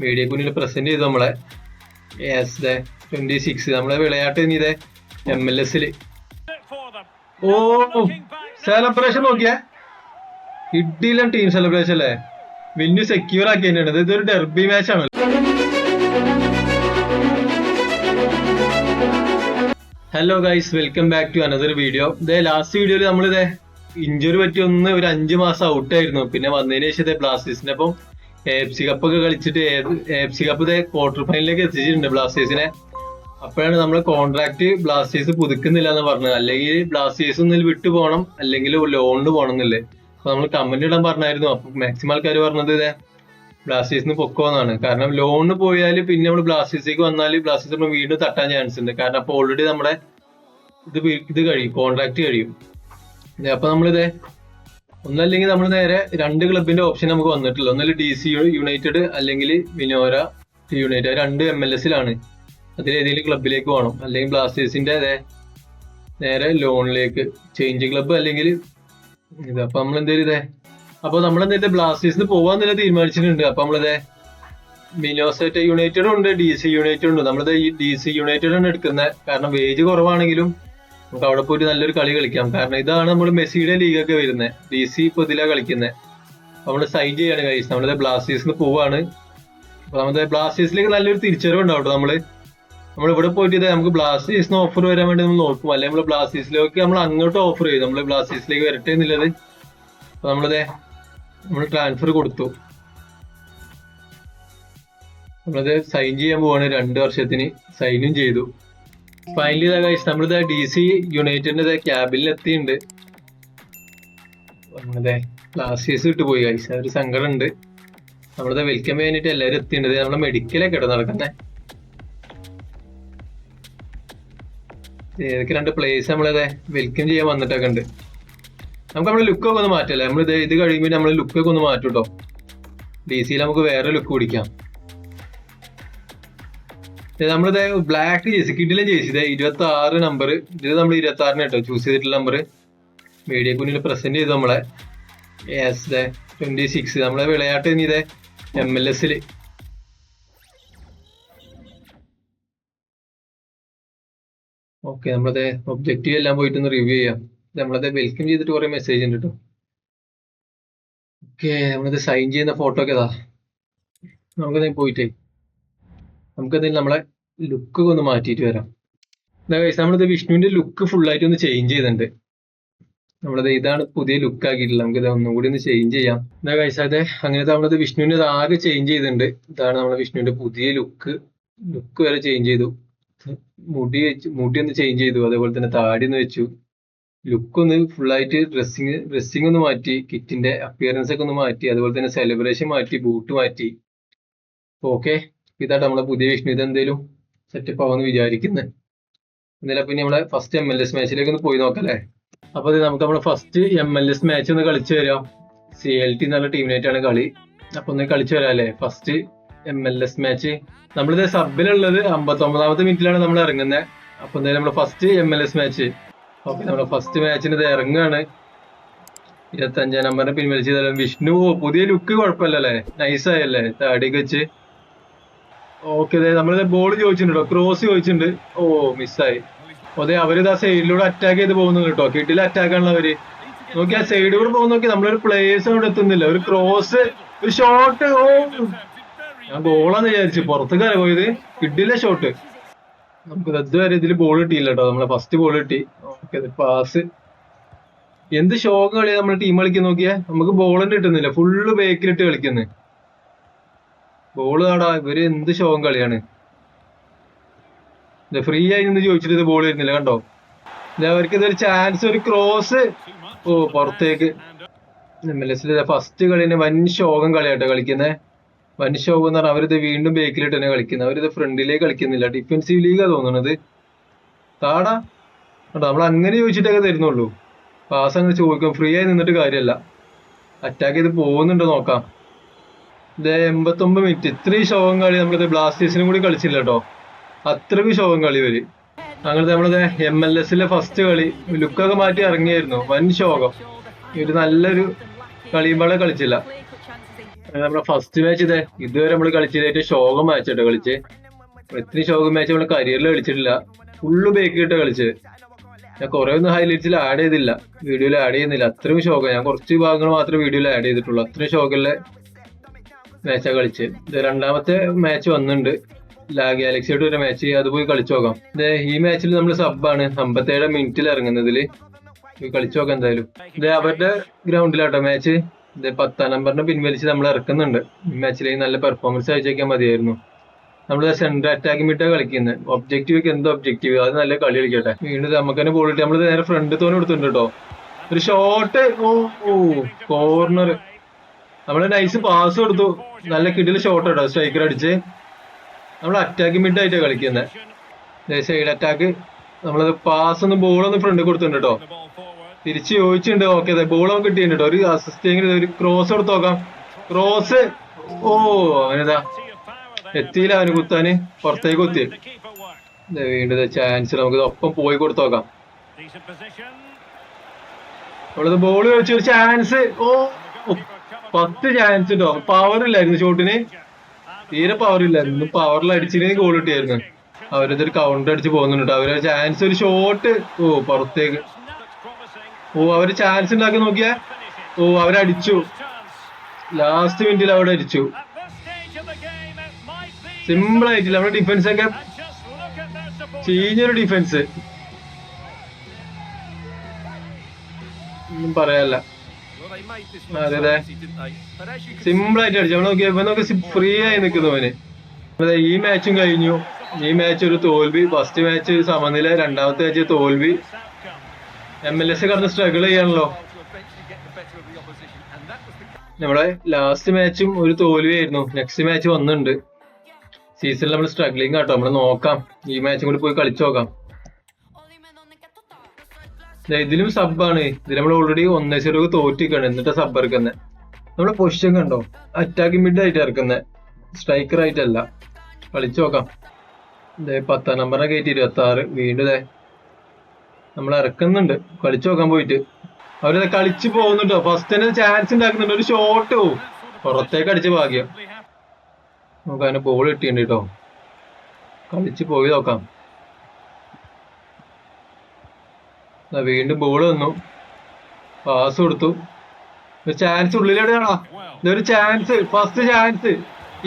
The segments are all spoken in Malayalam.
മീഡിയ കുഞ്ഞിൽ പ്രസന്റ് ചെയ്തു നമ്മളെ. എസ് ട്വന്റി സിക്സ് നമ്മളെ വിളയാട്ട് എം എൽ എസിൽ ഓ സെലബ്രേഷൻ നോക്കിയേ. ഇഡിയിലും ടീം സെലിബ്രേഷൻ അല്ലേ? വിന്നു സെക്യൂർ ആക്കി തന്നെയാണ് ഇതൊരു ഡെർബി മാച്ച് ആണ് hello guys welcome back to another video ഇതേ ലാസ്റ്റ് വീഡിയോയിൽ നമ്മളിതേ ഇഞ്ചുറി പറ്റി ഒന്ന് ഒരു അഞ്ചു മാസം ഔട്ട് ആയിരുന്നു. പിന്നെ വന്നതിന് ശേഷം ബ്ലാസ്റ്റേഴ്സിന്റെ ഒപ്പം എഫ് സി കപ്പ് ഒക്കെ കളിച്ചിട്ട് എഫ് സി കപ്പ് ക്വാർട്ടർ ഫൈനലിലേക്ക് എത്തിച്ചിട്ടുണ്ട് ബ്ലാസ്റ്റേഴ്സിനെ അപ്പോഴാണ് നമ്മൾ കോൺട്രാക്ട് ബ്ലാസ്റ്റേഴ്സ് പുതുക്കുന്നില്ല എന്ന് പറഞ്ഞത്. അല്ലെങ്കിൽ ബ്ലാസ്റ്റേഴ്സ് ഒന്നിൽ വിട്ടു പോകണം അല്ലെങ്കിൽ ലോണിന് പോകണം എന്നല്ലേ. അപ്പൊ നമ്മൾ കമന്റ് ഇടാൻ പറഞ്ഞായിരുന്നു. അപ്പൊ മാക്സിമം ആൾക്കാർ പറഞ്ഞത് ഇതേ. ബ്ലാസ്റ്റേഴ്സിന് പൊക്കോന്നാണ്. കാരണം ലോണിന് പോയാൽ പിന്നെ നമ്മൾ ബ്ലാസ്റ്റേഴ്സിലേക്ക് വന്നാൽ ബ്ലാസ്റ്റേഴ്സ് നമ്മൾ വീണ്ടും തട്ടാൻ ചാൻസ് ഉണ്ട്. കാരണം അപ്പൊ ഓൾറെഡി നമ്മുടെ ഇത് ഇത് കഴിയും കോൺട്രാക്ട് കഴിയും. അപ്പൊ നമ്മളിത് ഒന്നല്ലെങ്കിൽ നമ്മൾ നേരെ രണ്ട് ക്ലബിന്റെ ഓപ്ഷൻ നമുക്ക് വന്നിട്ടില്ല. ഒന്നല്ല ഡി സി യുണൈറ്റഡ് അല്ലെങ്കിൽ വിനോര യുണൈറ്റഡ് രണ്ട് എം എൽ എസിലാണ് അതിലേതെങ്കിലും ക്ലബിലേക്ക് പോകണം. അല്ലെങ്കിൽ ബ്ലാസ്റ്റേഴ്സിന്റെ അതെ നേരെ ലോണിലേക്ക് ചേഞ്ച് ക്ലബ്ബ് അല്ലെങ്കിൽ ഇത്. അപ്പൊ നമ്മൾ എന്തേലും ഇതേ അപ്പൊ നമ്മൾ എന്തായാലും ബ്ലാസ്റ്റേഴ്സിന് പോവാൻ തന്നെ തീരുമാനിച്ചിട്ടുണ്ട്. അപ്പൊ നമ്മളിതേ മിനോസെറ്റ് യുണൈറ്റഡും ഉണ്ട് ഡി സി യുണൈറ്റഡും ഉണ്ട്. നമ്മളിത് ഈ ഡി സി യുണൈറ്റഡ് ആണ് എടുക്കുന്നത്. കാരണം വേജ് കുറവാണെങ്കിലും നമുക്ക് അവിടെ പോയിട്ട് നല്ലൊരു കളി കളിക്കാം. കാരണം ഇതാണ് നമ്മൾ മെസ്സിയുടെ ലീഗൊക്കെ വരുന്നത് ഡി സി ഇപ്പൊ ഇതിലാ കളിക്കുന്നത് നമ്മൾ സൈൻ ചെയ്യാണ് കഴിച്ച് നമ്മളിത് ബ്ലാസ്റ്റേഴ്സിന് പോവാണ്. അപ്പൊ നമ്മുടെ ബ്ലാസ്റ്റേഴ്സിലേക്ക് നല്ലൊരു തിരിച്ചറിവ് ഉണ്ടാവും നമ്മൾ. നമ്മൾ ഇവിടെ പോയിട്ട് ഇത് നമുക്ക് ബ്ലാസ്റ്റേഴ്സിന് ഓഫർ വരാൻ വേണ്ടി നമ്മൾ നോക്കും. അല്ലെങ്കിൽ നമ്മൾ ബ്ലാസ്റ്റേഴ്സിലേക്ക് നമ്മൾ അങ്ങോട്ട് ഓഫർ ചെയ്യും. നമ്മൾ ബ്ലാസ്റ്റേഴ്സിലേക്ക് വരട്ടെ എന്നുള്ളത്. അപ്പൊ നമ്മളത് നമ്മൾ ട്രാൻസ്ഫർ കൊടുത്തു. നമ്മളത് സൈൻ ചെയ്യാൻ പോവാണ്. രണ്ട് വർഷത്തിന് സൈനും ചെയ്തു. ഫൈനലി ഇതാ കഴിച്ച് നമ്മളിത് ഡി സി യുണൈറ്റഡിന്റെ ക്യാബിനിൽ എത്തിയിട്ടുണ്ട് നമ്മളിതെ ബ്ലാസ്റ്റേഴ്സ് വിട്ടു പോയി കഴിച്ച ഒരു സങ്കടം ഉണ്ട് നമ്മളിത് വെൽക്കം ചെയ്യാനായിട്ട് എല്ലാവരും എത്തിയിട്ടുണ്ട് ഇത് നമ്മളെ മെഡിക്കലൊക്കെ ഇട നടക്കുന്നേ? ഏതൊക്കെ രണ്ട് പ്ലേസ് നമ്മളിതെ വെൽക്കം ചെയ്യാൻ വന്നിട്ടൊക്കെ ഉണ്ട് നമുക്ക് നമ്മുടെ ലുക്കൊക്കെ ഒന്ന് മാറ്റല്ലേ? നമ്മളിത് ഇത് കഴിയുമ്പോൾ നമ്മൾ ലുക്കൊക്കെ ഒന്ന് മാറ്റൂട്ടോ. ഡി സിയിൽ നമുക്ക് വേറെ ലുക്ക് പിടിക്കാം. ഇത് നമ്മളിത് ബ്ലാക്ക് ജേഴ്സി കിഡിലെ ജേഴ്സി ഇതേ ഇരുപത്തി ആറ് നമ്പർ ഇത് നമ്മൾ ഇരുപത്തി ആറിന് കേട്ടോ. ചൂസ് ചെയ്തിട്ടുള്ള നമ്പർ മീഡിയ കുഞ്ഞിൽ പ്രസന്റ് ചെയ്തു നമ്മളെ. എസ് ട്വന്റി സിക്സ് നമ്മളെ വിളയാട്ട് ഇനി ഇതേ എം എൽ എസിൽ ഓക്കെ നമ്മളത് ഒബ്ജക്റ്റീവ് എല്ലാം പോയിട്ട് ഒന്ന് റിവ്യൂ ചെയ്യാം. നമ്മളത് വെൽക്കം ചെയ്തിട്ട് കുറെ മെസ്സേജ് ഉണ്ട് കേട്ടോ. ഓക്കെ നമ്മളത് സൈൻ ചെയ്യുന്ന ഫോട്ടോ ഒക്കെ നമുക്ക് പോയിട്ടേ. നമുക്കതിൽ നമ്മളെ ലുക്ക് ഒന്ന് മാറ്റിയിട്ട് വരാം. നമ്മളിത് വിഷ്ണുവിന്റെ ലുക്ക് ഫുൾ ആയിട്ട് ഒന്ന് ചേഞ്ച് ചെയ്തിട്ടുണ്ട്. നമ്മളത് ഇതാണ് പുതിയ ലുക്ക് ആക്കിയിട്ടില്ല നമുക്ക് ഇത് ഒന്നും ചേഞ്ച് ചെയ്യാം. എന്താ കഴിച്ചാൽ അങ്ങനത്തെ നമ്മളത് വിഷ്ണുവിന്റെ ഇത് ആകെ ചേഞ്ച് ചെയ്തിട്ടുണ്ട്. ഇതാണ് നമ്മളെ വിഷ്ണുവിന്റെ പുതിയ ലുക്ക് ലുക്ക് വരെ ചേഞ്ച് ചെയ്തു. മുടി വെച്ച് മുടി ഒന്ന് ചേഞ്ച് ചെയ്തു. അതേപോലെ തന്നെ താടി ഒന്ന് വെച്ചു. ലുക്ക് ഒന്ന് ഫുൾ ആയിട്ട് ഡ്രസ്സിങ് ഡ്രസ്സിങ് ഒന്ന് മാറ്റി. കിറ്റിന്റെ അപ്പിയറൻസ് ഒക്കെ ഒന്ന് മാറ്റി. അതുപോലെ തന്നെ സെലിബ്രേഷൻ മാറ്റി ബൂട്ട് മാറ്റി. ഓക്കെ ഇതായിട്ട് നമ്മളെ പുതിയ വിഷ്ണു. ഇതെന്തേലും സെറ്റപ്പ് ആവുമെന്ന് വിചാരിക്കുന്നത് എന്നാലും പിന്നെ നമ്മളെ ഫസ്റ്റ് എം എൽ എസ് മാച്ചിലേക്ക് ഒന്ന് പോയി നോക്കല്ലേ? അപ്പൊ നമുക്ക് നമ്മളെ first M L S match ഒന്ന് കളിച്ചു വരാം. സി എൽ ടി എന്നുള്ള ടീമിനായിട്ടാണ് കളി. അപ്പൊ ഒന്ന് കളിച്ചു വരാം first M L S match നമ്മളിത് സബിലുള്ളത് അമ്പത്തി ഒമ്പതാമത്തെ മിനിറ്റിലാണ് നമ്മൾ ഇറങ്ങുന്നത് അപ്പൊ എന്തായാലും നമ്മുടെ first M L S match okay നമ്മുടെ ഫസ്റ്റ് മാച്ചിന് ഇത് ഇറങ്ങുകയാണ് ഇരുപത്തി അഞ്ചാം നമ്പറിനെ പിൻവലിച്ചതായാലും വിഷ്ണു പുതിയ ലുക്ക് കുഴപ്പമില്ലല്ലേ? നൈസ് ആയല്ലേ? താടിയൊക്കെ വെച്ച്. ഓക്കെ നമ്മളിത് ബോൾ ചോദിച്ചിട്ടുണ്ടോ ക്രോസ് ചോദിച്ചിട്ടുണ്ട്. ഓ മിസ്സായി അതെ അവർ ആ സൈഡിലൂടെ അറ്റാക്ക് ചെയ്ത് പോകുന്നുണ്ട് കേട്ടോ കിട്ടിൽ അറ്റാക്ക് ആണല്ലോ അവർ. നോക്കി ആ സൈഡിലൂടെ പോകുന്ന നോക്കി നമ്മളൊരു പ്ലേയേഴ്സ് അവിടെ എത്തുന്നില്ല. ഒരു ക്രോസ് ഒരു ഷോട്ട് ഓ. ഞാൻ ഗോളാന്ന് വിചാരിച്ചു. പുറത്തേക്കാണ് പോയത് കിട്ടില്ല ഷോട്ട് നമുക്ക് ഇതുവരെ ഇതിൽ ബോൾ കിട്ടിയില്ല കേട്ടോ നമ്മളെ ഫസ്റ്റ് ബോൾ കിട്ടി. ഓക്കെ പാസ് എന്ത് ഷോക്ക് കളിയാ നമ്മളെ ടീം കളിക്കാൻ നോക്കിയാ? നമുക്ക് ബോളിന്റെ കിട്ടുന്നില്ല. ഫുള്ള് ബേക്കിലിട്ട് കളിക്കുന്നത് ബോൾ ആടാ ഇവർ എന്ത് ശോകം കളിയാണ്. ഫ്രീ ആയി നിന്ന് ചോദിച്ചിട്ട് ബോൾ വരുന്നില്ല കണ്ടോ? അവർക്ക് ഇതൊരു ചാൻസ് ഒരു ക്രോസ് ഓ പുറത്തേക്ക്. എം എൽ എസിലെ ഫസ്റ്റ് കളിന് വൻ ശോകം കളിയാട്ടോ കളിക്കുന്നത് വൻ ശോകം എന്ന് പറഞ്ഞാൽ അവരിത് വീണ്ടും ബേക്കിലിട്ട് തന്നെ കളിക്കുന്നത്. അവരിത് ഫ്രണ്ടിലേക്ക് കളിക്കുന്നില്ല. ഡിഫൻസീവ് ലീഗാ തോന്നുന്നത്. താടാ. കേട്ടോ നമ്മൾ അങ്ങനെ ചോദിച്ചിട്ടൊക്കെ തരുന്നുള്ളൂ. പാസ് അങ്ങനെ ചോദിക്കും. ഫ്രീ ആയി നിന്നിട്ട് കാര്യമല്ല അറ്റാക്ക് ചെയ്ത് പോകുന്നുണ്ടോ നോക്കാം. എൺപത്തൊമ്പത് മിനിറ്റ് ഇത്രയും ശോകം കളി നമ്മളിത് ബ്ലാസ്റ്റേഴ്സിനും കൂടി കളിച്ചില്ല കേട്ടോ അത്രയ്ക്ക് ശോകം കളി ഇവർ. അങ്ങനത്തെ നമ്മളത് എം എൽ എസിലെ ഫസ്റ്റ് കളി. ലുക്കൊക്കെ മാറ്റി ഇറങ്ങിയായിരുന്നു. വൻ ശോകം. ഒരു നല്ലൊരു കളിയുമ്പോളെ കളിച്ചില്ല. നമ്മുടെ ഫസ്റ്റ് മാച്ച് ഇതേ ഇതുവരെ നമ്മൾ കളിച്ചതായിട്ട് ശോകം മാച്ച് കേട്ടോ കളിച്ച്. ഇത്രയും ശോകം മാച്ച് നമ്മൾ കരിയറിൽ കളിച്ചിട്ടില്ല. ഫുള്ള് ബേക്ക് കിട്ടാ കളിച്ചത് ഞാൻ കുറെ ഒന്നും ഹൈലൈറ്റ്സിൽ ആഡ് ചെയ്തില്ല. വീഡിയോയിൽ ആഡ് ചെയ്യുന്നില്ല. അത്രയും ശോകം. ഞാൻ കുറച്ച് ഭാഗങ്ങൾ മാത്രമേ വീഡിയോയിൽ ആഡ് ചെയ്തിട്ടുള്ളൂ. അത്രയും ശോകമുള്ള മാച്ചാ കളിച്ച്. ഇത് രണ്ടാമത്തെ മാച്ച് വന്നിട്ടുണ്ട് ലാ ഗാലക്സിയായിട്ട് ഒരു മാച്ച് അത് പോയി കളിച്ചു നോക്കാം. ഈ മാച്ചിൽ നമ്മൾ സബ്ബാണ് അമ്പത്തേഴ് മിനിറ്റിൽ ഇറങ്ങുന്നതിൽ. പോയി കളിച്ചു നോക്കാം എന്തായാലും. ഇത് അവരുടെ ഗ്രൗണ്ടിലാട്ടോ മാച്ച് ഇത് പത്താം നമ്പറിനെ പിൻവലിച്ച് നമ്മൾ ഇറക്കുന്നുണ്ട്. ഈ മാച്ചിൽ നല്ല പെർഫോമൻസ് അയച്ചേക്കാൻ മതിയായിരുന്നു. നമ്മൾ സെന്റർ അറ്റാക്ക് മിട്ടാ കളിക്കുന്നത് ഒബ്ജക്റ്റീവ് എന്ത് ഒബ്ജക്റ്റീവ് അത് നല്ല കളി കളിക്കട്ടെ. വീണ്ടും നമുക്ക് തന്നെ ബോൾ നമ്മൾ നേരെ ഫ്രണ്ട് തോന്നെ കൊടുത്തിട്ടുണ്ട് കേട്ടോ ഒരു ഷോട്ട് ഓ കോർണർ നമ്മൾ നൈസ് പാസ് കൊടുത്തു. നല്ല കിടിൽ ഷോട്ട് കേട്ടോ സ്ട്രൈക്കർ അടിച്ച്. നമ്മൾ അറ്റാക്ക് മിഡ് ആയിട്ടാണ് കളിക്കുന്നത് സൈഡ് അറ്റാക്ക് നമ്മളത് പാസ് ഒന്ന് ബോൾ ഒന്ന് ഫ്രണ്ട് കൊടുത്തിട്ടുണ്ട് കേട്ടോ. തിരിച്ച് ചോദിച്ചിട്ടുണ്ട് ഓക്കെ അതെ ബോൾ നമുക്ക് കിട്ടിയിട്ടുണ്ട് കേട്ടോ. ഒരു അസിസ്റ്റ് ഒരു ക്രോസ് കൊടുത്ത് നോക്കാം. ക്രോസ് ഓ അവനിതാ എത്തിയില്ല അവന് കുത്താന് പുറത്തേക്ക് കുത്തി. വീണ്ടും ചാൻസ് നമുക്ക് ഒപ്പം പോയി കൊടുത്ത് നോക്കാം. നമ്മളത് ബോൾ ചോദിച്ചു ഒരു ചാൻസ് ഓ, പത്ത് ചാൻസ് ഉണ്ടോ പവർ ഇല്ലായിരുന്നു ഷോട്ടിന് തീരെ പവർ ഇല്ലായിരുന്നു. പവറിൽ അടിച്ചിരുന്നെങ്കിൽ ഗോൾ കിട്ടിയായിരുന്നു. അവരതൊരു കൗണ്ടർ അടിച്ച് പോകുന്നുണ്ട്. അവർ ചാൻസ് ഒരു ഷോട്ട് ഓ പുറത്തേക്ക്. ഓ അവർ ചാൻസ് ഉണ്ടാക്കി നോക്കിയാ? ഓ അവരടിച്ചു ലാസ്റ്റ് മിനിറ്റിൽ അവിടെ അടിച്ചു. സിമ്പിൾ ആയിട്ടില്ല. നമ്മുടെ ഡിഫൻസ് ഒക്കെ ചീഞ്ഞൊരു ഡിഫൻസ് ഒന്നും പറയാല്ല അതെ സിമ്പിൾ ആയിട്ട് അടിച്ചു. നോക്കി നോക്കിയാ ഇവനൊക്കെ ഫ്രീ ആയി നിൽക്കുന്നവന് അതെ ഈ മാച്ചും കഴിഞ്ഞു. ഈ മാച്ച് ഒരു തോൽവി. ഫസ്റ്റ് മാച്ച് സമനില. രണ്ടാമത്തെ മാച്ച് തോൽവി. എം എൽ എസ് കടന്ന് സ്ട്രഗിൾ ചെയ്യാണല്ലോ. നമ്മുടെ ലാസ്റ്റ് മാച്ചും ഒരു തോൽവി ആയിരുന്നു. നെക്സ്റ്റ് മാച്ച് വന്നിട്ടുണ്ട്. സീസണിൽ നമ്മൾ സ്ട്രഗ്ലിംഗ് ആട്ടോ. നമ്മൾ നോക്കാം. ഈ മാച്ചും കൂടി പോയി കളിച്ചു നോക്കാം. ഇതിലും സബ്ബാണ് ഇതിൽ നമ്മൾ ഓൾറെഡി ഒന്നേ സീറോ തോറ്റിക്കാണ് എന്നിട്ട് സബ് ഇറക്കുന്നത് നമ്മുടെ പൊസിഷൻ കണ്ടോ? അറ്റാക്ക് മിഡ് ആയിട്ട് ഇറക്കുന്നത് സ്ട്രൈക്കർ ആയിട്ടല്ല. കളിച്ചു നോക്കാം. ദേ പത്താം നമ്പറിനെ കയറ്റി ഇരുപത്തി ആറ് വീണ്ടും ദേ നമ്മൾ ഇറക്കുന്നുണ്ട്. കളിച്ചു നോക്കാൻ പോയിട്ട്. അവരത് കളിച്ചു പോകുന്നുണ്ടോ ഫസ്റ്റ് തന്നെ ചാൻസ് ഉണ്ടാക്കുന്നുണ്ട്. ഒരു ഷോട്ട് പോവും പുറത്തേക്ക് അടിച്ച ഭാഗ്യം. നമുക്ക് അതിന് ബോൾ കിട്ടിയിട്ടുണ്ട് കേട്ടോ കളിച്ചു പോയി നോക്കാം ദാ വീണ്ടും ബോൾ വന്നു. പാസ് കൊടുത്തു. ഒരു ചാൻസ് ഉള്ളിലെവിടെയാണോ ഇതൊരു chance first chance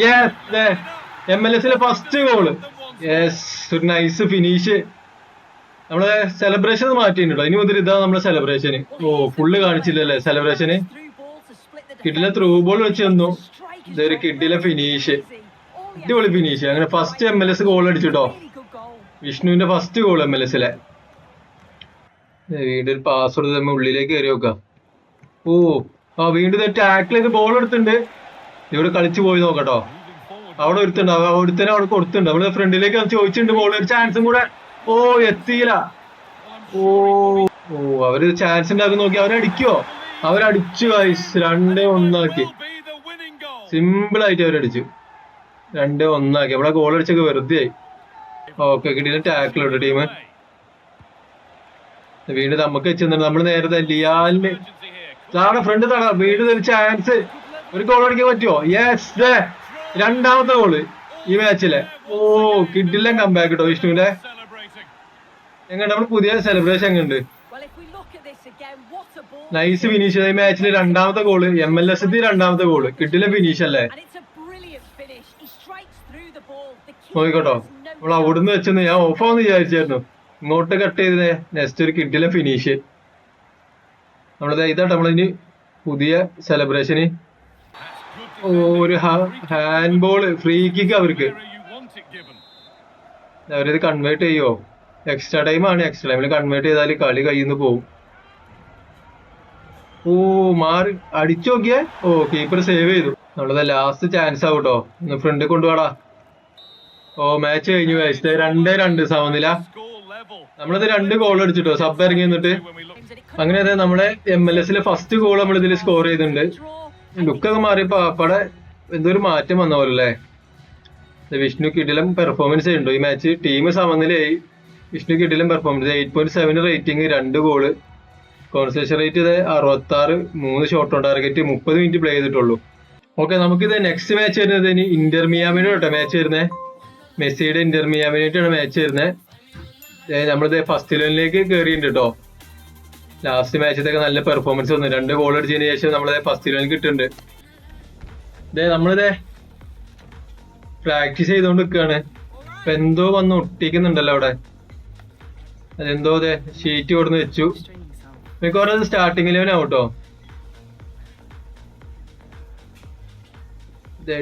yes M L എസിലെ ഫസ്റ്റ് ഗോൾ യെസ് ഒരു നൈസ് ഫിനിഷ് നമ്മളെ സെലിബ്രേഷൻ മാറ്റിയിട്ടുണ്ടോ ഇനി മുതൽ ഇതാ നമ്മളെ സെലിബ്രേഷൻ ഓ ഫുള്ള് കാണിച്ചില്ലല്ലേ സെലിബ്രേഷന് കിഡിലെ ത്രൂ ബോൾ വെച്ച് തന്നു ഇതൊരു കിഡിലെ ഫിനിഷ് അടിപൊളി ഫിനിഷ് അങ്ങനെ first M L S goal അടിച്ചിട്ടോ വിഷ്ണുവിന്റെ ഫസ്റ്റ് ഗോൾ എം എൽ എസിലെ വീണ്ടും ഒരു പാസ് കൊടുത്ത് നമ്മൾ ഉള്ളിലേക്ക് കയറി നോക്കാം. ഓ ആ വീണ്ടും ടാക്കിൾ ചെയ്ത് ബോൾ എടുത്തിട്ടുണ്ട്. ഇവിടെ കളിച്ചു പോയി നോക്കട്ടോ. അവിടെ ഒരുത്തുണ്ട് ഒരുത്തനെ അവിടെ കൊടുത്തിട്ടുണ്ട്. നമ്മൾ ഫ്രണ്ടിലേക്ക് ചോദിച്ചിട്ടുണ്ട് ബോൾ ഒരു ചാൻസും കൂടെ. ഓ എത്തിയില്ല. ഓ ഓ അവർ ചാൻസ് ഉണ്ടാക്കി നോക്കി. അവരടിക്കോ അവരടിച്ചു ഗൈസ് രണ്ടേ ഒന്നാക്കി. സിമ്പിൾ ആയിട്ട് അവരടിച്ചു രണ്ടേ ഒന്നാക്കി. അവിടെ ഗോൾ അടിച്ചൊക്കെ വെറുതെ ആയി. ഓക്കെ കിട്ടിയ ടാക്കിൾ ഉണ്ട് ടീം വീണ്ടും നമുക്ക് വെച്ചിട്ടുണ്ട് നമ്മൾ നേരത്തെ ലിയാലിന് താഴെ ഫ്രണ്ട് തട. വീട് ഒരു ചാൻസ് ഒരു ഗോൾ അടിക്കാൻ പറ്റുമോ? യെസ് രണ്ടാമത്തെ ഗോൾ ഈ മാച്ചിലെ ഓ കിഡില്ല കമ്പാക്ക് കേട്ടോ വിഷ്ണുവിന്റെ. എങ്ങനെ നമ്മൾ പുതിയ സെലിബ്രേഷൻ എങ്ങുണ്ട് നൈസ് ഫിനിഷ് ഈ മാച്ചിൽ രണ്ടാമത്തെ ഗോൾ എം എൽ എസ് രണ്ടാമത്തെ ഗോൾ കിഡിലെ ഫിനിഷ് അല്ലേ? നോക്കിക്കോട്ടോ. നമ്മൾ അവിടുന്ന് വെച്ചെന്ന് ഞാൻ ഓഫാന്ന് വിചാരിച്ചായിരുന്നു. ഇങ്ങോട്ട് കട്ട് ചെയ്തേ. നെക്സ്റ്റ് ഒരു കിട്ടില്ല ഫിനിഷ് നമ്മളിത് ഇതാട്ടോ നമ്മളിനി പുതിയ സെലിബ്രേഷന് ഒരു ഹാൻഡ് ബോൾ ഫ്രീ കിക്ക് അവർക്ക്. അവരിത് കൺവേർട്ട് ചെയ്യോ? എക്സ്ട്രാ ടൈം ആണ്. എക്സ്ട്രാ ടൈമിൽ കൺവേർട്ട് ചെയ്താൽ കളി കയ്യിൽ നിന്ന് പോവും. ഓ മാറി അടിച്ചു നോക്കിയേ? ഓ കീപ്പർ സേവ് ചെയ്തു. നമ്മളത് ലാസ്റ്റ് ചാൻസ് ആവട്ടോ ഒന്ന് ഫ്രണ്ട് കൊണ്ടുപോടാ ഓ മാച്ച് കഴിഞ്ഞു രണ്ടേ രണ്ട് സമനില നമ്മളിത് രണ്ട് ഗോൾ അടിച്ചിട്ടോ? സബ് ഇറങ്ങി നിന്നിട്ട് അങ്ങനെ അതെ നമ്മളെ എം എൽ എസിലെ ഫസ്റ്റ് ഗോൾ നമ്മൾ ഇതിൽ സ്കോർ ചെയ്തിട്ടുണ്ട്. ലുക്കൊക്കെ മാറി അപ്പടെ എന്തൊരു മാറ്റം വന്ന പോലെ അല്ലേ വിഷ്ണു കിടിലം പെർഫോമൻസ് ഉണ്ട് ഈ മാച്ച് ടീം സമനിലയായി. വിഷ്ണു കിടിലം performance eight point seven rating രണ്ട് ഗോൾ കോൺസേഷൻ റേറ്റ് ഇത് അറുപത്തി ആറ് മൂന്ന് ഷോട്ട് ഓൺ ടാർഗറ്റ് മുപ്പത് മിനിറ്റ് പ്ലേ ചെയ്തിട്ടുള്ളൂ. ഓക്കെ നമുക്കിത് നെക്സ്റ്റ് മാച്ച് വരുന്നത് ഇനി ഇന്റർ മിയാമിനോട്ടോ മാച്ച് വരുന്നത്. മെസ്സിയുടെ ഇന്റർ മിയാമിനായിട്ടാണ് മാച്ച് വരുന്നത്. നമ്മളിത് ഫസ്റ്റ് ഇലവനിലേക്ക് കയറിയിട്ടുണ്ട് കേട്ടോ ലാസ്റ്റ് മാച്ചത്തൊക്കെ നല്ല പെർഫോമൻസ് വന്നു. രണ്ട് ഗോൾ അടിച്ചതിന് ശേഷം നമ്മളത് ഫസ്റ്റ് ഇലവനിൽ കിട്ടുന്നുണ്ട് ഇതേ നമ്മളിതേ പ്രാക്ടീസ് ചെയ്തുകൊണ്ട് നിൽക്കുകയാണ് ഇപ്പൊ എന്തോ വന്ന് ഒട്ടിക്കുന്നുണ്ടല്ലോ അവിടെ. അതെന്തോ അതെ ഷീറ്റ് കൊടുന്ന് വെച്ചു. മിക്കവാറും അത് സ്റ്റാർട്ടിംഗ് ഇലവൻ ആവട്ടോ?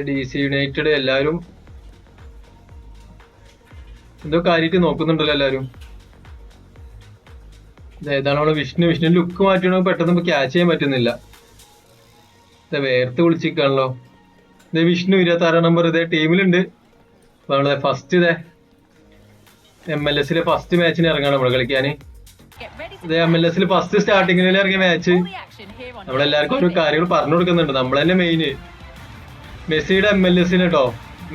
ഡി സി യുണൈറ്റഡ് എല്ലാരും എന്തോ കാര്യമായിട്ട് നോക്കുന്നുണ്ടല്ലോ എല്ലാരും. ഇത് ഏതാണ് നമ്മളെ വിഷ്ണു. വിഷ്ണു ലുക്ക് മാറ്റണമെങ്കിൽ പെട്ടെന്ന് ക്യാച്ച് ചെയ്യാൻ പറ്റുന്നില്ല. വേർത്ത് വിളിച്ചിരിക്കാണല്ലോ ഇത് വിഷ്ണു ഇരുപത്തി ആറാം നമ്പർ ഇതേ ടീമിലുണ്ട് നമ്മളെ ഫസ്റ്റ് ഇതേ എം എൽ എസിലെ ഫസ്റ്റ് മാച്ചിന് ഇറങ്ങാണ് നമ്മൾ കളിക്കാന്. ഇത് എം എൽ എസിൽ ഫസ്റ്റ് സ്റ്റാർട്ടിങ്ങിൽ ഇറങ്ങിയ മാച്ച് നമ്മളെല്ലാവർക്കും ഒരു കാര്യങ്ങൾ പറഞ്ഞു കൊടുക്കുന്നുണ്ട്. നമ്മൾ തന്നെ മെയിന് മെസ്സിയുടെ എം എൽ എസിന് കേട്ടോ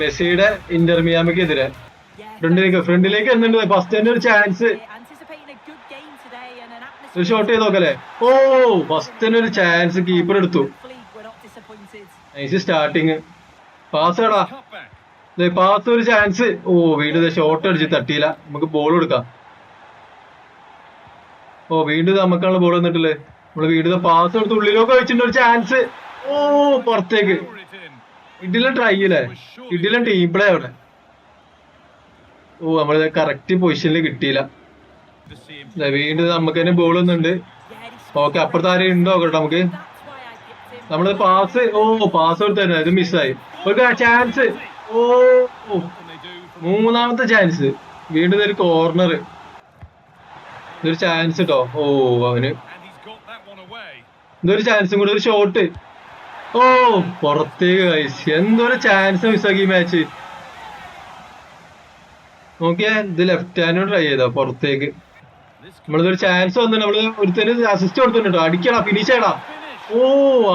മെസ്സിയുടെ ഇന്റർ മിയാമിക്കെതിരെ ഫ്രണ്ടിലേക്ക് ഫ്രണ്ടിലേക്ക് എന്നുണ്ട് ഫസ്റ്റ് തന്നെ ഒരു ചാൻസ് ഒരു ഷോട്ട് ചെയ്ത് നോക്കല്ലേ? ഓ ഫസ്റ്റ് തന്നെ ഒരു ചാൻസ് കീപ്പർ എടുത്തു. നൈസ് സ്റ്റാർട്ടിങ് പാസ് എടാ പാസ് ഒരു ചാൻസ് ഓ വീണ്ടും ഷോട്ട് അടിച്ച് തട്ടിയില്ല. നമുക്ക് ബോൾ കൊടുക്കാം. ഓ വീണ്ടും നമുക്കാണ് ബോൾ വന്നിട്ടില്ലേ നമ്മൾ വീണ്ടും പാസ് കൊടുത്ത് ഉള്ളിലൊക്കെ വെച്ചിട്ടുണ്ട് ഒരു ചാൻസ് ഓ പുറത്തേക്ക്. ഇഡിലും ട്രൈ അല്ലേ ഇഡിലും ടീം പ്ലേ അവിടെ. ഓ നമ്മളിത് കറക്റ്റ് പൊസിഷനിൽ കിട്ടിയില്ല. വീണ്ടും നമുക്ക് തന്നെ ബോൾ ഒന്നുണ്ട് ഓക്കെ അപ്പുറത്ത് ആരെയും ഉണ്ടോ? കേട്ടോ നമുക്ക്. നമ്മൾ പാസ് ഓ പാസ് കൊടുത്തായിരുന്നു അത് മിസ്സായി ഒരു ചാൻസ് ഓ മൂന്നാമത്തെ ചാൻസ് വീണ്ടും ഒരു കോർണർ ഇതൊരു ചാൻസ് കേട്ടോ ഓ അവന്. ഇതൊരു ചാൻസും കൂടെ ഒരു ഷോട്ട് ഓ പുറത്തേക്ക് എന്തോ ചാൻസ് മിസ്സാക്കി ഈ മാച്ച് നോക്കിയേ ഇത് ലെഫ്റ്റ് ഹാൻഡ് ട്രൈ ചെയ്താ പുറത്തേക്ക്. നമ്മളിതൊരു ചാൻസ് വന്നു നമ്മൾ ഒരുത്തന് അസിസ്റ്റ് കൊടുത്തിട്ടോ അടിക്കടാ ഫിനിഷ് ചെയ്യടാ. ഓ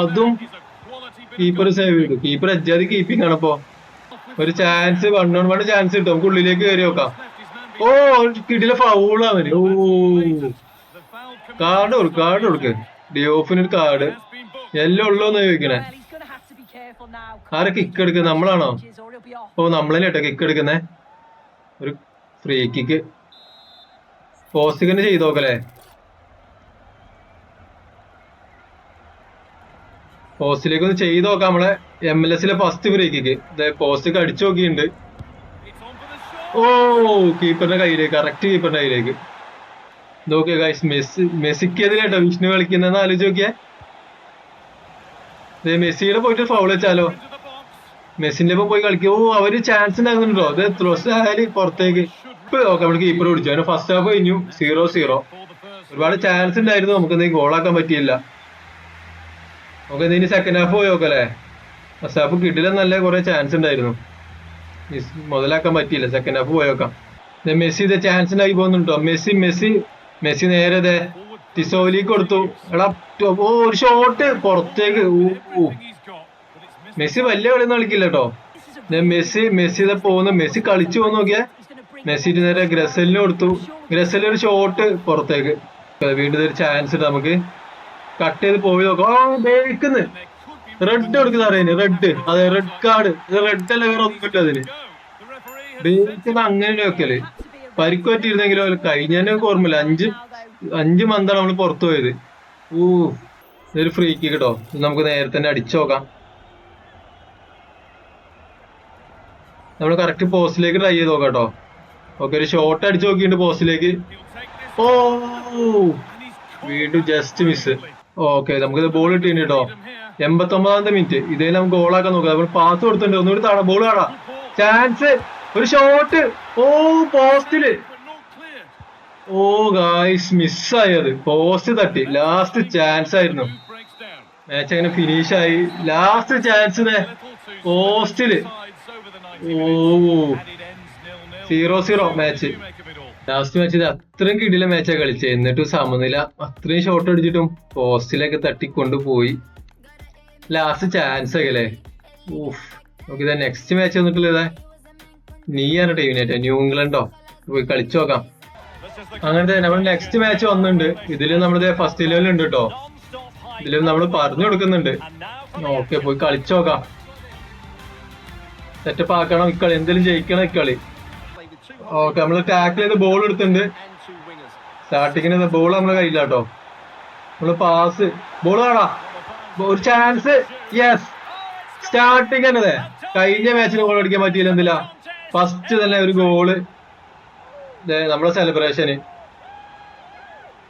അതും കീപ്പർ സേവ് ചെയ്തു. കീപ്പർ അജ്ജാതി കീപ്പിംഗ് ആണപ്പോ ഒരു chance one on one chance കിട്ടും. നമുക്ക് ഉള്ളിലേക്ക് കയറി നോക്കാം. ഓ കിടില ഫൗളാ അവന്. ഓ. കാർഡ് കൊടുക്ക് കാർഡ് കൊടുക്ക്. ഡിയോഫിന് ഒരു കാർഡ്. എല്ലാം ഉള്ളോന്ന് ചോദിക്കണേ. ആരെ കിക്ക് എടുക്കുന്നത് നമ്മളാണോ? ഓ നമ്മളല്ലേ കേട്ടോ കിക്ക് എടുക്കുന്നേ? ഒരു ഫ്രീ കിക്ക് പോസ്റ്റിങ്ങനെ ചെയ്തു നോക്കല്ലേ പോസ്റ്റിലേക്ക് ഒന്ന് ചെയ്ത് നോക്കാം നമ്മളെ എം എൽ എസിലെ ഫസ്റ്റ് ഫ്രീ കിക്ക് പോസ്റ്റ് അടിച്ചു നോക്കിയിട്ടുണ്ട്. ഓ കീപ്പറിന്റെ കയ്യിലേക്ക് കറക്റ്റ് കീപ്പറിന്റെ കയ്യിലേക്ക്. നോക്കിയ ഗൈസ് മെസ്സി മെസ്സിക്കെതിരാട്ടോ വിഷ്ണു കളിക്കുന്ന ആലോചിച്ച് നോക്കിയേ. മെസ്സിയുടെ പോയിട്ട് ഫൗൾ വെച്ചാലോ? മെസ്സിന്റെ ഒപ്പം പോയി കളിക്കും. ഓ അവർ ചാൻസ് ഉണ്ടാകുന്നുണ്ടോ അത് ത്രോസ് ആയാൽ പുറത്തേക്ക്. ഇപ്പൊ നോക്കാം നമ്മൾ കീപ്പർ പിടിച്ചു അവന് ഫസ്റ്റ് ഹാഫ് കഴിഞ്ഞു. സീറോ സീറോ ഒരുപാട് ചാൻസ് ഉണ്ടായിരുന്നു. നമുക്ക് എന്തെങ്കിലും ഗോളാക്കാൻ പറ്റിയില്ല. നമുക്ക് എന്തെങ്കിലും സെക്കൻഡ് ഹാഫ് പോയി നോക്കല്ലേ ഫസ്റ്റ് ഹാഫ് കിട്ടില്ല നല്ല കുറെ ചാൻസ് ഉണ്ടായിരുന്നു. മുതലാക്കാൻ പറ്റിയില്ല. സെക്കൻഡ് ഹാഫ് പോയി നോക്കാം. മെസ്സി ഇത് ചാൻസ് ഉണ്ടാക്കി പോകുന്നുണ്ടോ? Messi Messi. മെസ്സി നേരെ ഇതേ ടിസോലിക്ക് കൊടുത്തു. എടാ ഓ ഒരു ഷോട്ട് പുറത്തേക്ക്. മെസ്സി വലിയ കളിയൊന്നും കളിക്കില്ല കേട്ടോ മെസ്സി മെസ്സി പോകുന്ന മെസ്സി കളിച്ചു പോകുന്ന നോക്കിയാ. മെസ്സി നേരെ ഗ്രസലിന് കൊടുത്തു. ഗ്രസലിന് ഒരു ഷോട്ട് പുറത്തേക്ക്. വീണ്ടും ഒരു ചാൻസ് ഉണ്ട് നമുക്ക് കട്ട് ചെയ്ത് പോയി നോക്കാം. ബേക്കുന്നു റെഡ് കൊടുക്കുന്ന അറിയാന് റെഡ് അതെ റെഡ് കാർഡ് റെഡ് അല്ല വേറെ ഒന്നുമില്ല അതിന്. ബേക്കുന്ന അങ്ങനെ വെക്കൽ പരിക്ക് പറ്റിയിരുന്നെങ്കിലോ കഴിഞ്ഞതിനെ ഓർമ്മയില്ല. അഞ്ച് അഞ്ച് മന്താണ് നമ്മൾ പുറത്തു പോയത്. ഊ ഇതൊരു ഫ്രീ കിക്ക് കേട്ടോ നമുക്ക് നേരത്തെ തന്നെ അടിച്ചു നോക്കാം. നമ്മൾ കറക്റ്റ് പോസ്റ്റിലേക്ക് ട്രൈ ചെയ്ത് നോക്കാം ഓക്കെ ഒരു ഷോട്ട് അടിച്ചു നോക്കിയിട്ടുണ്ട് പോസ്റ്റിലേക്ക് ഓ വീണ്ടും ജസ്റ്റ് മിസ് ഓക്കെ നമുക്ക് ബോൾ കിട്ടിയിട്ടുണ്ട് കേട്ടോ എൺപത്തി ഒമ്പതാമത്തെ മിനിറ്റ് ഇതേ നമുക്ക് ഗോൾ ആക്കാൻ നോക്കാം. നമ്മൾ പാസ് കൊടുത്തിട്ടുണ്ട്. ഒന്നുകൂടി താണോ ബോൾ കാണാം. ചാൻസ് ഒരു ഷോട്ട് ഓ പോസ്റ്റിൽ ഓ ഗായ്സ് മിസ്സായത് പോസ്റ്റ് തട്ടി. ലാസ്റ്റ് ചാൻസ് ആയിരുന്നു. മാച്ച് അങ്ങനെ ഫിനിഷ് ആയി. ലാസ്റ്റ് ചാൻസ് പോസ്റ്റിൽ zero zero match last match ഇത് അത്രയും കിടില മാച്ചാ കളിച്ചത് എന്നിട്ടും സമനില അത്രയും ഷോട്ട് അടിച്ചിട്ടും പോസ്റ്റിലൊക്കെ തട്ടിക്കൊണ്ടുപോയി ലാസ്റ്റ് ചാൻസ് ഒക്കെ അല്ലേ ഊഫ് നമുക്കിതാ നെക്സ്റ്റ് മാച്ച് വന്നിട്ടുള്ളത് നീയാണ് ടീമിനേറ്റ ന്യൂ ഇംഗ്ലണ്ടോ പോയി കളിച്ചു നോക്കാം. അങ്ങനത്തെ നമ്മൾ നെക്സ്റ്റ് മാച്ച് വന്നിട്ടുണ്ട്. ഇതിലും നമ്മുടെ ഫസ്റ്റ് ലെവലുണ്ട് കേട്ടോ ഇതിലും നമ്മൾ പറഞ്ഞു കൊടുക്കുന്നുണ്ട്. ഓക്കെ പോയി കളിച്ചു നോക്കാം. സെറ്റപ്പ് ആക്കണം ഇക്കളി എന്തെങ്കിലും ജയിക്കണം ഇക്കളി ഓക്കെ നമ്മൾ ടാക്കിൾ ചെയ്ത് ബോൾ എടുത്തിട്ടുണ്ട്. സ്റ്റാർട്ടിങ്ങിന് ബോൾ നമ്മുടെ കയ്യില്ല കേട്ടോ നമ്മൾ പാസ് ബോൾ കാണാ. ഒരു ചാൻസ് യെസ് സ്റ്റാർട്ടിങ് തന്നെ കഴിഞ്ഞ മാച്ചിന് ഗോൾ അടിക്കാൻ പറ്റിയില്ല എന്തില്ല ഫസ്റ്റ് തന്നെ ഒരു ഗോൾ നമ്മുടെ സെലിബ്രേഷന്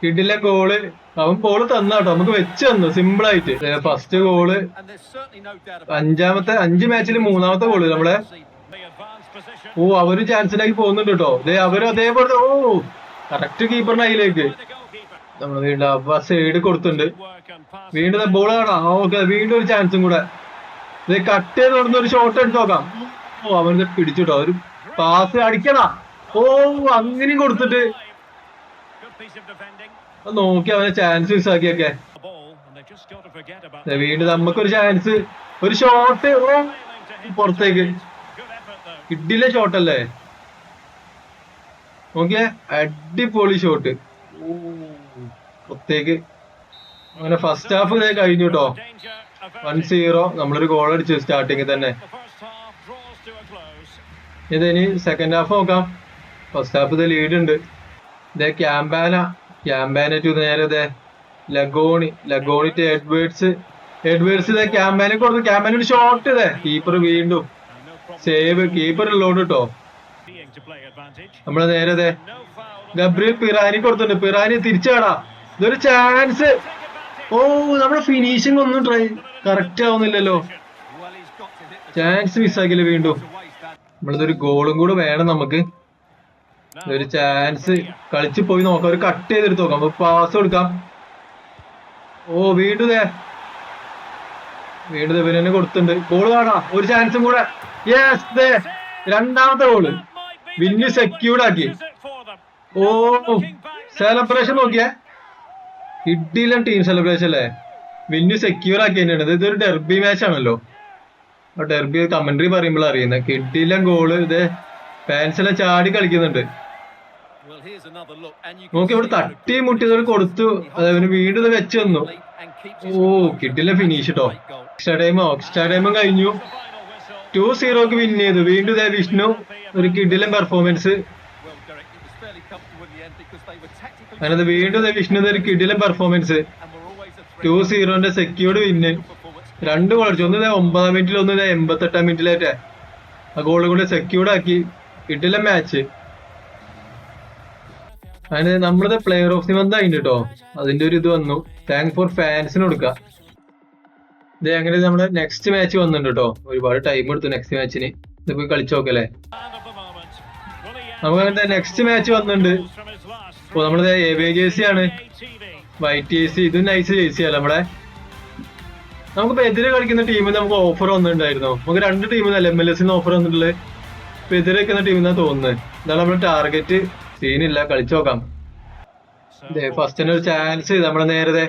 കിഡിലെ ഗോൾ അവൻ ഗോൾ തന്നാട്ടോ നമുക്ക് വെച്ച് തന്നു. സിമ്പിൾ ആയിട്ട്. ഫസ്റ്റ് ഗോൾ അഞ്ചാമത്തെ അഞ്ച് മാച്ചിൽ മൂന്നാമത്തെ ഗോൾ നമ്മളെ. ഓ അവർ ചാൻസിലേക്ക് പോകുന്നുണ്ട് കേട്ടോ ദേ അവർ അതേപോലെ ഓ കറക്റ്റ് കീപ്പറിന് അതിലേക്ക് നമ്മൾ വീണ്ടും അവ സൈഡ് കൊടുത്തിട്ടുണ്ട്. വീണ്ടും ബോൾ കാണാം. ഓക്കെ വീണ്ടും ഒരു ചാൻസും കൂടെ. ഇത് കട്ട് ചെയ്ത് നടന്ന ഒരു ഷോട്ട് എടുത്ത് നോക്കാം. ഓ അവന് പിടിച്ചിട്ടോ ഒരു പാസ് അടിക്കണ. ഓ അങ്ങനെയും കൊടുത്തിട്ട്. നോക്കി അവനെ ചാൻസ് മിസ്സാക്കിയൊക്കെ വീണ്ടും നമുക്കൊരു ചാൻസ് ഒരു ഷോട്ട് പുറത്തേക്ക്. കിഡിലെ ഷോട്ടല്ലേ നോക്കിയേ അടിപൊളി ഷോട്ട് പുറത്തേക്ക്. അങ്ങനെ ഫസ്റ്റ് ഹാഫ് കഴിഞ്ഞു കേട്ടോ വൺ സീറോ നമ്മളൊരു ഗോൾ അടിച്ചു സ്റ്റാർട്ടിങ് തന്നെ. ഇതിനി സെക്കൻഡ് ഹാഫ് നോക്കാം. ഫസ്റ്റ് ഹാഫ് ഇത് ലീഡ് ഉണ്ട്. ഇതേ ക്യാമ്പാന ക്യാമ്പാന നേരെ ദേ Lagoni Lagoni to Edwards Edwards ഇതേ ക്യാമ്പാനെ കൊടുത്തു. ക്യാമ്പാന ഒരു ഷോട്ട് ഇതേ കീപ്പർ വീണ്ടും സേവ് കീപ്പർ ഉള്ളോണ്ട് കേട്ടോ നമ്മൾ നേരെ ദേ ഗബ്രിയൽ പിറാനി കൊടുത്തിട്ടുണ്ട്. പിറാനി തിരിച്ചാടാ ഇതൊരു ചാൻസ് ഓ നമ്മുടെ ഫിനിഷിംഗ് ഒന്നും ട്രൈ കറക്റ്റ് ആവുന്നില്ലല്ലോ. ചാൻസ് മിസ്സാക്കില്ല വീണ്ടും. നമ്മളിതൊരു ഗോളും കൂടെ വേണം നമുക്ക്. ഒരു ചാൻസ് കളിച്ച് പോയി നോക്കാം. ഒരു കട്ട് ചെയ്തെടുത്ത് നോക്കാം. പാസ് കൊടുക്കാം. ഓ വീണ്ടും വീണ്ടും ഇവർ തന്നെ കൊടുത്തിട്ടുണ്ട്. ഗോൾ കാണാ. ഒരു ചാൻസും കൂടെ. യെസ് രണ്ടാമത്തെ ഗോൾ വിന്ന് സെക്യൂർഡ് ആക്കി. ഓ സെലിബ്രേഷൻ നോക്കിയേ. ഇഡിലും ടീം സെലിബ്രേഷൻ അല്ലേ? വിന്ന് സെക്യൂർ ആക്കി തന്നെയാണ്. ഇതൊരു ഡെർബി മാച്ച് ആണല്ലോ. ഡെർബി കമന്ററി പറയുമ്പോൾ അറിയുന്നത്. കിഡിലും ഗോൾ ഇത് ഫാൻസ് എല്ലാം ചാടി കളിക്കുന്നുണ്ട്. നോക്കി ഇവിടെ തട്ടി മുട്ടിയതൊരു കൊടുത്തു. അതവന് വീണ്ടും വെച്ചു തന്നു. ഓ കിട്ടില്ല ഫിനിഷ് കേട്ടോ എക്സ്ട്രാ ടൈം എക്സ്ട്രാ ടൈമും കഴിഞ്ഞു. ടു സീറോക്ക് വിൻ ചെയ്തു. വീണ്ടും ഇതേ വിഷ്ണു. ഒരു കിഡിലും പെർഫോമൻസ് അങ്ങനെ വീണ്ടും ഇതേ വിഷ്ണു ഒരു കിഡിലും പെർഫോമൻസ് ടു സീറോന്റെ സെക്യൂർഡ് വിന്ന് രണ്ട് ഗോൾ അടിച്ചു. ഒന്ന് ഇതേ ഒമ്പതാം മിനിറ്റിൽ ഒന്ന് ഇതേ എൺപത്തെട്ടാം മിനിറ്റിലേറ്റേ ആ ഗോൾ കൂടെ സെക്യൂർഡ് ആക്കി. കിട്ടില്ല മാച്ച് അതിന് നമ്മളിത് പ്ലെയർ ഓഫ് ദി മന്ത് ആയിട്ട് കേട്ടോ അതിന്റെ ഒരു ഇത് വന്നു. താങ്ക് ഫോർ ഫാൻസിന് കൊടുക്കാം. ഇത് അങ്ങനെ നമ്മുടെ നെക്സ്റ്റ് മാച്ച് വന്നിട്ടുണ്ട് കേട്ടോ ഒരുപാട് ടൈം എടുത്തു നെക്സ്റ്റ് മാച്ചിന് ഇത് പോയി കളിച്ചു നോക്കല്ലേ. നമുക്ക് അങ്ങനത്തെ നെക്സ്റ്റ് മാച്ച് വന്നിട്ടുണ്ട് അപ്പൊ നമ്മളത് ജെ ജേഴ്സി ആണ്. വൈറ്റ് ജേഴ്സി ഇതും നൈസ് ജേഴ്സി അല്ല നമ്മുടെ? നമുക്കിപ്പോ എതിരെ കളിക്കുന്ന ടീമിൽ നമുക്ക് ഓഫർ വന്നിട്ടുണ്ടായിരുന്നു. നമുക്ക് രണ്ട് ടീമിൽ എം എൽ എസ് ഓഫർ വന്നിട്ടുള്ളത്. ഇപ്പൊ എതിരെ വെക്കുന്ന ടീമിൽ നിന്നാണ് തോന്നുന്നത്. ഇതാണ് നമ്മുടെ ടാർഗറ്റ് സീനില്ല കളിച്ചു നോക്കാം. ഫസ്റ്റിന് ഒരു ചാൻസ് നമ്മളെ നേരത്തെ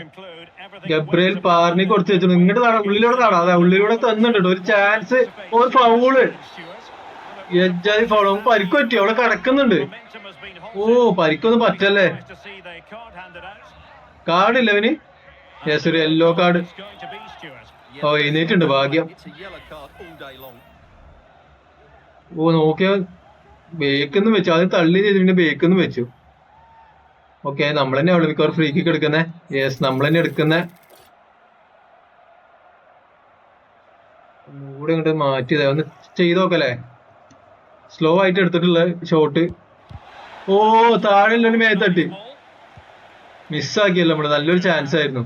ഗബ്രിയൽ പാർണി കൊടുത്തു വെച്ചു ഇങ്ങോട്ട് കാണാം ഉള്ളിലൂടെ കാണാം അതെ ഉള്ളിലൂടെ തന്നിട്ടുണ്ട്. ഒരു ചാൻസ് ഒരു ഫൗൾ എജ്ജാതി ഫൗൾ പരിക്ക് പറ്റി. അവിടെ കിടക്കുന്നുണ്ട്. ഓ പരിക്കൊന്നും പറ്റല്ലേ? കാർഡില്ല അവന്? യെസ് ഒരു യെല്ലോ കാർഡ് ഓ എഴുന്നേറ്റുണ്ട് ഭാഗ്യം. ഓ നോക്കിയ ബേക്കെന്ന് വെച്ചു. അത് തള്ളി ചെയ്തിട്ട് ബേക്കെന്ന് വെച്ചു. ഓക്കെ നമ്മൾ തന്നെ അവൾ മിക്കവാറും ഫ്രീ കിക്ക് എടുക്കുന്നേ? യെസ് നമ്മൾ തന്നെ എടുക്കുന്നേ കൂടെ ഇങ്ങോട്ട് മാറ്റി ഒന്ന് ചെയ്ത് നോക്കല്ലേ? സ്ലോ ആയിട്ട് എടുത്തിട്ടുള്ള ഷോട്ട് ഓ താഴെ ഒരു മേത്തട്ടി മിസ്സാക്കിയല്ലോ നമ്മൾ. നല്ലൊരു ചാൻസ് ആയിരുന്നു.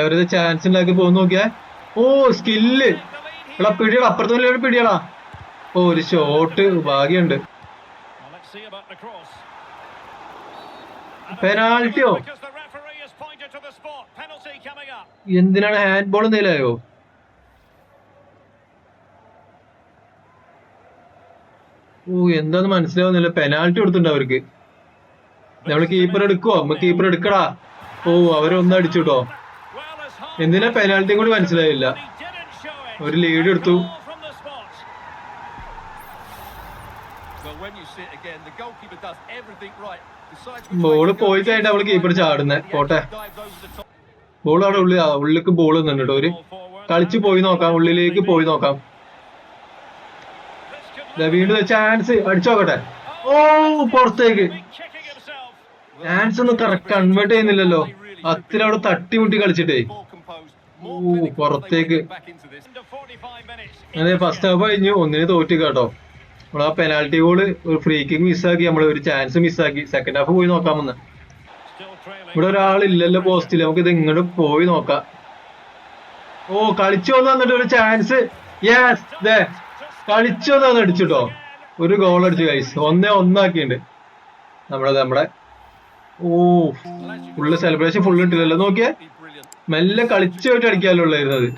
അവരത് ചാൻസ് ഉണ്ടാക്കി പോകുന്ന നോക്കിയാ. ഓ സ്കില്ല് എടാ പിടിയടാ. അപ്പുറത്തെ പിടിയടാ. ഓ ഒരു ഷോട്ട് ഭാഗ്യമുണ്ട് പെനാൾട്ടിയോ എന്തിനാണ് ഹാൻഡ് ബോൾ എന്തെങ്കിലായോ ഓ എന്താന്ന് മനസ്സിലാവുന്നില്ല. പെനാൾട്ടി കൊടുത്തിട്ടുണ്ട് അവർക്ക്. നമ്മൾ കീപ്പർ എടുക്കുവോ? നമ്മ കീപ്പർ എടുക്കടാ. ഓ അവരൊന്നും അടിച്ചു കേട്ടോ. എന്തിനാ പെനാൾട്ടിയും കൂടി മനസ്സിലായില്ല. ഒരു ലീഡ് എടുത്തു. ബോൾ പോയിട്ട് ആയിട്ട് അവൾ കീപ്പർ ചാടുന്നേ. പോട്ടെ. ബോൾ അവിടെ ഉള്ളിൽ ഉള്ളിലേക്ക് ബോൾ കേട്ടോ ഒരു. കളിച്ച് പോയി നോക്കാം. ഉള്ളിലേക്ക് പോയി നോക്കാം. വീണ്ടും ചാൻസ് അടിച്ചു നോക്കട്ടെ. ഓ പുറത്തേക്ക്. ചാൻസ് ഒന്നും കറക്റ്റ് കൺവേർട്ട് ചെയ്യുന്നില്ലല്ലോ. അത്ര അവിടെ തട്ടിമുട്ടി കളിച്ചിട്ടേ. ഓ പുറത്തേക്ക്. അതെ ഫസ്റ്റ് ഹാഫ് കഴിഞ്ഞു. ഒന്നിനെ തോറ്റു കേട്ടോ. നമ്മൾ ആ പെനാൽറ്റി ഗോൾ ഒരു ഫ്രീ കിക്ക് മിസ്സാക്കി നമ്മൾ ഒരു ചാൻസ് മിസ്സാക്കി സെക്കൻഡ് ഹാഫ് പോയി നോക്കാമെന്ന് ഇവിടെ ഒരാളില്ലല്ലോ പോസ്റ്റിൽ നമുക്ക് ഇത് ഇങ്ങോട്ട് പോയി നോക്കാം. ഓ കളിച്ചു വന്ന് വന്നിട്ട് ഒരു ചാൻസ് യെസ് ദേ. കളിച്ചു വന്ന് വന്ന് അടിച്ചിട്ടോ. ഒരു ഗോൾ അടിച്ചു കൈസ് ഒന്നേ ഒന്നാക്കിണ്ട് നമ്മുടെ നമ്മുടെ. ഓ ഫുള്ള് സെലിബ്രേഷൻ ഫുള്ള് ഇട്ടില്ലല്ലോ. നോക്കിയേ. മെല്ലെ കളിച്ചു പോയിട്ട് അടിക്കാമല്ലോ ഉള്ളായിരുന്നത്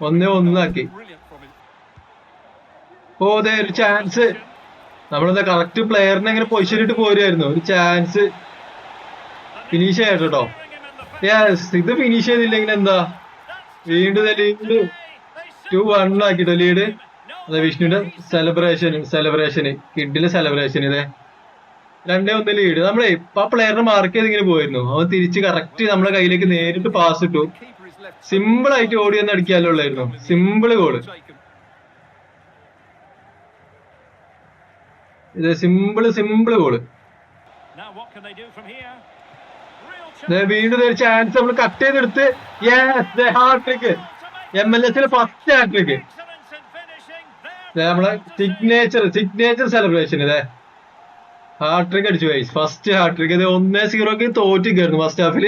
ഒന്നേ ഒന്നാക്കി. ഓ അതെ ഒരു ചാൻസ് നമ്മളെന്താ കറക്റ്റ് പ്ലെയറിനെ ഇങ്ങനെ പൊസിഷൻ ഇട്ട് പോരുമായിരുന്നു ഒരു ചാൻസ് ഫിനിഷ് ചെയ്യട്ടോ യെസ് ഇത് ഫിനിഷ് ചെയ്തില്ലെങ്കിൽ എന്താ? വീണ്ടും ലീഡ് ടു വൺ ആക്കിട്ടോ ലീഡ് അതെ വിഷ്ണുവിന്റെ സെലിബ്രേഷൻ സെലിബ്രേഷൻ കിഡിലെ സെലിബ്രേഷൻ ഇതേ. രണ്ടേ ഒന്ന് ലീഡ് നമ്മളെ ആ പ്ലെയറിനെ മാർക്ക് ചെയ്ത് ഇങ്ങനെ പോയിരുന്നു. അവൻ തിരിച്ച് കറക്റ്റ് നമ്മുടെ കയ്യിലേക്ക് നേരിട്ട് പാസ് ഇട്ടു. സിമ്പിൾ ആയിട്ട് ഓടി വന്ന് അടിക്കാമല്ലോ ഉള്ളായിരുന്നു സിമ്പിൾ ഗോൾ ഇത് സിമ്പിൾ സിമ്പിൾ ഗോൾ വീണ്ടും ഒരു ചാൻസ് നമ്മൾ കട്ട് ചെയ്തെടുത്ത്. ഹാട്രിക്ക് എം എൽ എസിലെ ഫസ്റ്റ് ഹാട്രിക്ക് നമ്മളെ സിഗ്നേച്ചർ സിഗ്നേച്ചർ സെലിബ്രേഷൻ ഇതേ. ഹാട്രിക് അടിച്ചു പോയി ഫസ്റ്റ് ഹാട്രിക് ഇത് ഒന്നേ സീറോക്ക് തോറ്റിക്കായിരുന്നു ഫസ്റ്റ് ഹാഫിൽ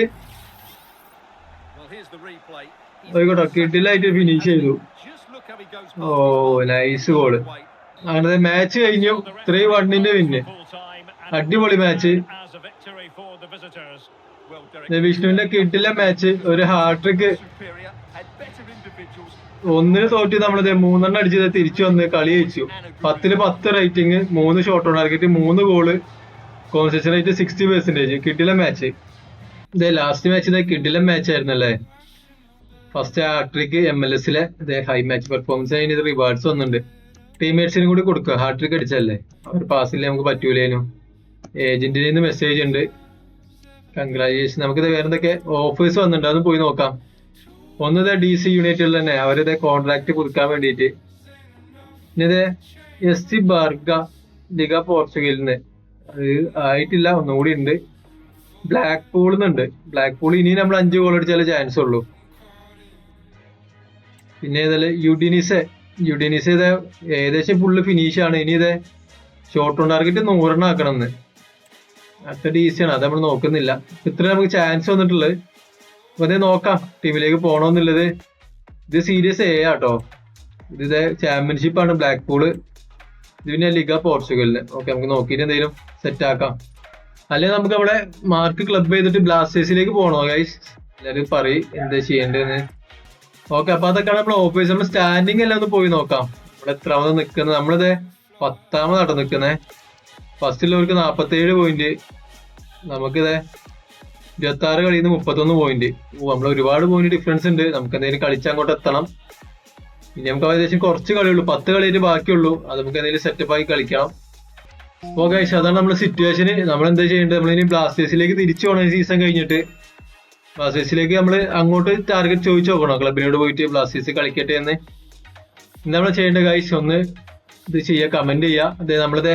ആയിക്കോട്ടെ കിഡിലായിട്ട് ഫിനിഷ് ചെയ്തു. ഓ നൈസ് ഗോൾ അങ്ങനെ മാച്ച് കഴിഞ്ഞു. ത്രീ വണ്ണിന്റെ വിന്ന് അടിപൊളി മാച്ച് വിഷ്ണുവിന്റെ കിട്ടിലെ മാച്ച് ഒരു ഹാട്രിക്ക് ഒന്നിന് തോറ്റി നമ്മളിത് മൂന്നെണ്ണം അടിച്ചത് തിരിച്ചു വന്ന് കളി ജയിച്ചു. പത്തിൽ പത്ത് റേറ്റിംഗ് മൂന്ന് ഷോട്ട് ഓൺ ആക്കിയിട്ട് മൂന്ന് goal concession rate sixty percentage കിട്ടിലെ match ഇതേ ലാസ്റ്റ് മാച്ച് ഇതേ കിഡിലെ മാച്ച് ആയിരുന്നല്ലേ? ഫസ്റ്റ് ഹാട്രിക്ക് എം എൽ എസിലെ ഹൈ മാച്ച് പെർഫോമൻസ് അതിന് റിവാർഡ്സ് വന്നിട്ടുണ്ട്. ടീംമേറ്റ്സിനും കൂടി കൊടുക്കുക. ഹാട്രിക് അടിച്ചല്ലേ അവർ പാസ്സില്ലേ നമുക്ക് പറ്റൂലേനു. ഏജന്റിന് നിന്ന് മെസ്സേജ് ഉണ്ട്. കൺഗ്രാജുലേഷൻ നമുക്കിത് വേറെ എന്തൊക്കെ ഓഫേഴ്സ് വന്നിട്ടുണ്ട്. അതൊന്ന് പോയി നോക്കാം. ഒന്നത് ഡി സി യൂണിറ്റിൽ തന്നെ. അവരുടെ കോൺട്രാക്ട് പുതുക്കാൻ വേണ്ടിയിട്ട്. ഇനി എസ് സി ബാർഗ ലിഗ പോർച്ചുഗലിൽ നിന്ന് അത് ആയിട്ടില്ല. ഒന്നുകൂടി ഉണ്ട്. ബ്ലാക്ക് എന്നുണ്ട് ബ്ലാക്ക് പൂൾ ഇനി നമ്മൾ അഞ്ച് ഗോൾ അടിച്ചാലേ ചാൻസ് ഉള്ളൂ. പിന്നെ ഏതായാലും യുഡിനിസെ യുഡിനിസെ ഇത് ഏകദേശം ഫുള്ള് ആണ്. ഇനി ഇത് ഷോർട്ട് ഓൺ ടാർഗറ്റ് നൂറെണ്ണം ആക്കണം എന്ന് അത്ര ഈസിയാണ് അത് നമ്മൾ നോക്കുന്നില്ല. ഇത്ര നമുക്ക് ചാൻസ് വന്നിട്ടുള്ളത്. അപ്പൊ അതേ നോക്കാം. ടീമിലേക്ക് പോണോന്നുള്ളത്. ഇത് സീരിയസ് എ ആട്ടോ. ഇത് ചാമ്പ്യൻഷിപ്പ് ആണ് ബ്ലാക്ക് പൂൾ ഇത് പിന്നെ ലിഗ പോർച്ചുഗലിന് ഓക്കെ നമുക്ക് നോക്കിയിട്ട് എന്തെങ്കിലും സെറ്റ് ആക്കാം. അല്ലെങ്കിൽ നമുക്ക് അവിടെ മാർക്ക് ക്ലബ് ചെയ്തിട്ട് ബ്ലാസ്റ്റേഴ്സിലേക്ക് പോകണോ ഗൈസ് എല്ലാവരും പറയും. എന്താ ചെയ്യേണ്ടതെന്ന്? ഓക്കെ അപ്പൊ അതൊക്കെയാണ് നമ്മൾ ഓഫീസ് നമ്മൾ സ്റ്റാൻഡിങ് എല്ലാം ഒന്ന് പോയി നോക്കാം. ഇവിടെ എത്രാമത് നിൽക്കുന്നത് നമ്മളിത് പത്താമതാട്ടോ നിൽക്കുന്നത് ഫസ്റ്റിലുള്ളവർക്ക് നാൽപ്പത്തേഴ് പോയിന്റ് നമുക്കിത് ഇരുപത്തി ആറ് കളിയിൽ നിന്ന് മുപ്പത്തൊന്ന് പോയിന്റ് ഓ നമ്മൾ ഒരുപാട് പോയിന്റ് ഡിഫറൻസ് ഉണ്ട്. നമുക്ക് എന്തെങ്കിലും കളിച്ച് അങ്ങോട്ട് എത്തണം. ഇനി നമുക്ക് ഏകദേശം കുറച്ച് കളിയുള്ളൂ. പത്ത് കളിയിട്ട് ബാക്കിയുള്ളൂ. അത് നമുക്ക് എന്തെങ്കിലും സെറ്റപ്പ് ആയി കളിക്കാം. ഓക്കെ അതാണ് നമ്മുടെ സിറ്റുവേഷൻ നമ്മൾ എന്താ ചെയ്യേണ്ടത്? നമ്മളിനി ബ്ലാസ്റ്റേഴ്സിലേക്ക് തിരിച്ചു പോകണം സീസൺ കഴിഞ്ഞിട്ട് ബ്ലാസ്റ്റേഴ്സിലേക്ക് നമ്മൾ അങ്ങോട്ട് ടാർഗറ്റ് ചോദിച്ചു നോക്കണം. ക്ലബിനോട് പോയിട്ട് ബ്ലാസ്റ്റേഴ്സ് കളിക്കട്ടെ എന്ന്. നമ്മൾ ചെയ്യേണ്ട കാഴ്ച ഒന്ന് ഇത് ചെയ്യുക കമന്റ് ചെയ്യുക അതെ നമ്മളിത്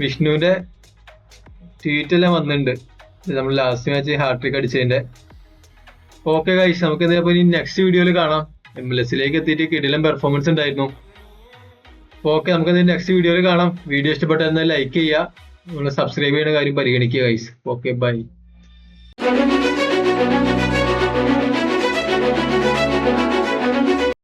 വിഷ്ണുവിന്റെ ട്വീറ്റ് എല്ലാം വന്നിട്ടുണ്ട്. നമ്മൾ ലാസ്റ്റ് മാച്ച് ഹാട്രിക് അടിച്ചതിന്റെ. ഓക്കെ ഗൈസ് നമുക്ക് ഇതേപോലെ ഇനി നെക്സ്റ്റ് വീഡിയോയിൽ കാണാം. എം എൽ എസിലേക്ക് എത്തിയിട്ട് കിടിലം പെർഫോമൻസ് ഉണ്ടായിരുന്നു. ഓക്കെ നമുക്ക് നെക്സ്റ്റ് വീഡിയോയിൽ കാണാം. വീഡിയോ ഇഷ്ടപ്പെട്ടെന്നാൽ ലൈക്ക് ചെയ്യുക നമ്മൾ സബ്സ്ക്രൈബ് ചെയ്യുന്ന കാര്യം പരിഗണിക്കുക ഗൈസ് ഓക്കെ ബൈ